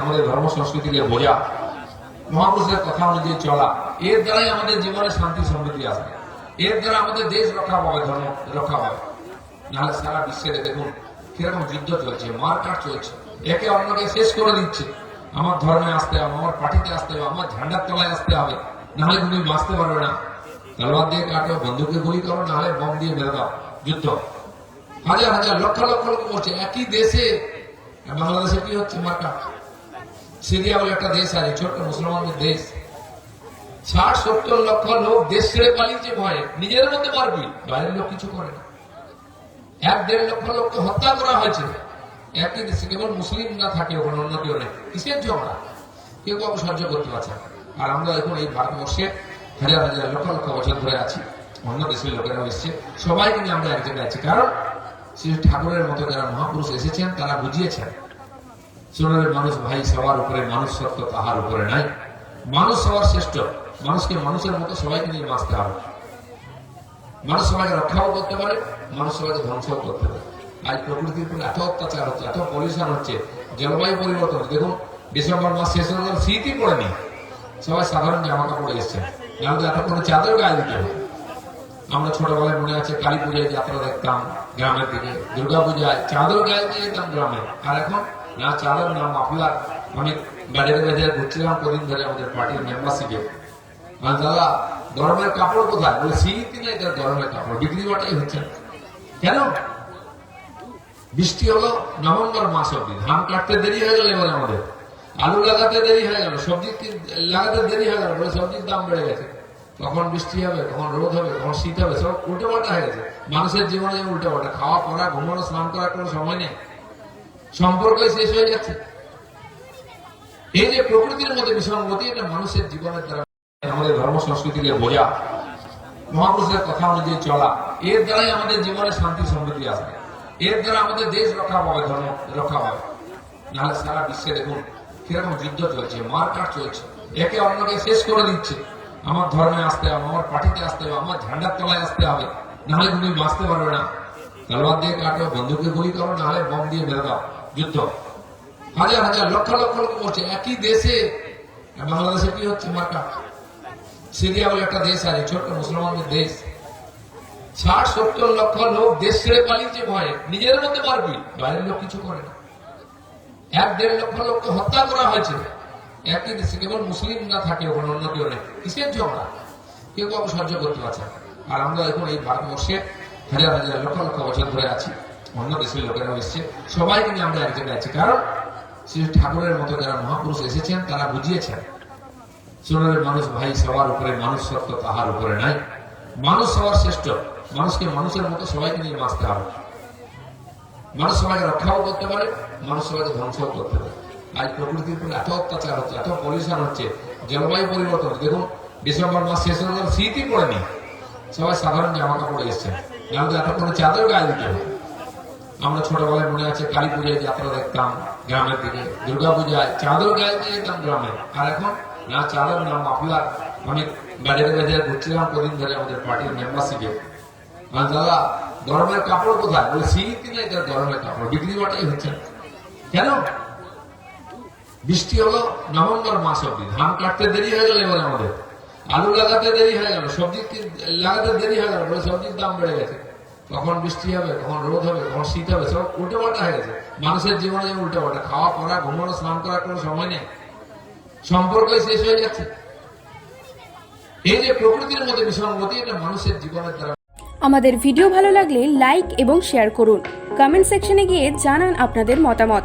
আমাদের ধর্ম সংস্কৃতিকে বোঝা মহাপুরুষের কথা অনুযায়ী চলা, এর দ্বারাই আমাদের জীবনে শান্তি, সমৃদ্ধি আসবে এর দ্বারা আমাদের দেশ রক্ষা পাবে, ধর্ম রক্ষা পাবে। নাহলে সারা বিশ্বে দেখুন, কীরকম যুদ্ধ চলছে মারকাট চলছে। একে অন্যকে শেষ করে দিচ্ছে। আমার ধর্মে আসতে হবে, আমার পার্টিতে আসতে হবে, আমার ঝান্ডার তলায় আসতে হবে। নাহলে তুমি বাঁচতে পারবে না। তলোয়ার দিয়ে কাটো বন্দুকে গুলি করো, নাহলে বম দিয়ে মেরে দাও। যুদ্ধ। হাজার হাজার লক্ষ লক্ষ লোক মরছে। একই দেশে, বাংলাদেশে কি হচ্ছে? মার্কা সিরিয়া বলে একটা দেশ আছে ছোট্ট মুসলমানদের দেশ। ষাট, সত্তর লক্ষ লোক দেশ ছেড়ে পালিয়েছে ভয়ে। নিজের মধ্যে মারবি বাইরের লোক কিছু করে না। এক দেড় লক্ষ লোককে হত্যা করা হয়েছে। একই দেশে কেবল মুসলিম না থাকে, ওখানে অন্য কেউ নেই। কিসের ঝগড়া? কেউ কাউকে সহ্য করতে পারছে আর আমরা এখন এই ভারতবর্ষে হাজার হাজার লক্ষ লক্ষ বছর ধরে আছি। অন্য দেশের লোকেরা এসছে। সবাই নিয়ে আমরা এক জায়গায় আছি। কারণ শ্রী ঠাকুরের মতো যারা মহাপুরুষ এসেছেন, তারা বুঝিয়েছেন সোনারের মানুষ ভাই সবার উপরে, মানুষ সত্য তাহার উপরে নাই। মানুষ সবার শ্রেষ্ঠ। মানুষকে মানুষের মতো সবাইকে নিয়ে বাঁচতে হবে। মানুষ সবাইকে রক্ষাও করতে পারে, মানুষ সবাইকে ধ্বংসও করতে পারে। আজ প্রকৃতির উপর এত অত্যাচার হচ্ছে, এত পলিউশন হচ্ছে, জলবায়ু পরিবর্তন। দেখুন, ডিসেম্বর মাস শেষ হয়ে গেল শীতই পড়েনি সবাই সাধারণ জামা কাপড় এসছে। নাহলে তো এতক্ষণ চাদর গায়ে দিতে হবে আমরা ছোটবেলায় মনে আছে কালী পূজায় যাত্রা দেখতাম গ্রামের দিকে, দুর্গা পূজায় চাদর গায়ে দিয়ে যেতাম গ্রামে। আর এখন না চাদর না মাফলার অনেক বাজারে বাজারে ঘুরছিলাম কদিন ধরে আমাদের পার্টির মেম্বারশিপে দাদা গরমের কাপড় কোথায় বলে শীত নেই তার গরমের কাপড় বিক্রি বাটাই হচ্ছে না। কেন বৃষ্টি হলো নভেম্বর মাস অব্দি ধান কাটতে দেরি হয়ে গেল এবার আমাদের আলু লাগাতে দেরি হয়ে গেল সবজি লাগাতে দেরি হয়ে গেল বলে সবজির দাম বেড়ে গেছে কখন বৃষ্টি হবে কখন রোদ হবে কখন শীত হবে সব উল্টো পাল্টা হয়ে গেছে মানুষের জীবনে উল্টো পাল্টা খাওয়া পড়া ঘুমানো স্নান করার কোনো সময় নেই সম্পর্কই শেষ হয়ে যাচ্ছে এই যে প্রকৃতির মধ্যে বিসঙ্গতি এটা মানুষের জীবনের দ্বারা আমাদের ধর্ম, সংস্কৃতিকে বোঝা, মহাপুরুষের কথা অনুযায়ী চলা, এর দ্বারাই আমাদের জীবনে শান্তি, সমৃদ্ধি আসবে। এর দ্বারা আমাদের দেশ রক্ষা পাবে, ধর্ম রক্ষা পাবে। নাহলে সারা বিশ্বে দেখুন, কীরকম যুদ্ধ চলছে, মারকাট চলছে। একে অন্যকে শেষ করে দিচ্ছে। আমার ধর্মে আসতে হবে, আমার পার্টিতে আসতে হবে, আমার ঝান্ডার তলায় আসতে হবে। নাহলে তুমি বাঁচতে পারবে না। তলোয়ার দিয়ে কাটো বন্দুকে গুলি করো, নাহলে বম দিয়ে মেরে দাও। যুদ্ধ। হাজার হাজার, লক্ষ লক্ষ লোক মরছে। একই দেশে, বাংলাদেশে কি হচ্ছে? মার্কা। সিরিয়া বলে একটা দেশ আছে, ছোট্ট মুসলমানদের দেশ। ষাট, সত্তর লক্ষ লোক দেশ ছেড়ে পালিয়েছে ভয়ে। নিজের মধ্যে মারবি বাইরের লোক কিছু করে না। এক দেড় লক্ষ লোককে হত্যা করা হয়েছে। একই দেশে কেবল মুসলিম না থাকে, ওখানে অন্য কেউ নেই। কিসের ঝগড়া? কেউ কাউকে সহ্য করতে পারছে আর আমরা এখন এই ভারতবর্ষে হাজার হাজার লক্ষ লক্ষ বছর ধরে আছি। অন্য দেশের লোকেরা এসছে। সবাইকে নিয়ে আমরা এক জায়গায় আছি। কারণ শ্রী ঠাকুরের মতো যারা মহাপুরুষ এসেছেন, তারা বুঝিয়েছেন সোনারের মানুষ ভাই সবার উপরে, মানুষ সত্য তাহার উপরে নাই মানুষ সবার শ্রেষ্ঠ। মানুষকে মানুষের মতো সবাইকে নিয়ে বাঁচতে হবে। মানুষ সবাইকে রক্ষাও করতে পারে, মানুষ সবাইকে ধ্বংসও করতে পারে। আজ প্রকৃতির উপরে এত অত্যাচার হচ্ছে, এত পলিউশন হচ্ছে, জলবায়ু পরিবর্তন। দেখুন, ডিসেম্বর মাস শেষ হয়ে শীতই পড়েনি সবাই সাধারণ জামা কাপড় এসছে নাহলে তো এতক্ষণ চাদর গায়ে দিতে হবে। আমরা মনে আছে কালী পূজায় দেখতাম গ্রামের দিকে, দুর্গা পূজায় গায়ে গ্রামে। আর এখন না চাদর ঘুরছিলাম কদিন আমাদের পার্টির মেম্বারশিপে আর দাদা, গরমের কাপড় কোথায়? বলে শীত নেই তার গরমের কাপড়, বিক্রি বাটাই হচ্ছে কেন? বৃষ্টি হলো নভেম্বর মাস অব্দি ধান কাটতে দেরি হয়ে গেল এবার আমাদের। আলু লাগাতে দেরি হয়ে গেল সবজি লাগাতে দেরি হয়ে গেল সবজির দাম বেড়ে গেছে। কখন বৃষ্টি হবে, কখন রোদ হবে, কখন শীত হবে, সব উল্টো পাল্টা হয়ে গেছে। মানুষের জীবনে যেমন উল্টো পাল্টা খাওয়া, পড়া, ঘুমানো, স্নান করার কোনো সময় নেই। সম্পর্কই শেষ হয়ে যাচ্ছে। এই যে প্রকৃতির মধ্যে বিসঙ্গতি এটা মানুষের জীবনের দ্বারা আমাদের ভিডিও ভালো লাগলে লাইক এবং শেয়ার করুন। কমেন্ট সেকশনে গিয়ে জানান আপনাদের মতামত।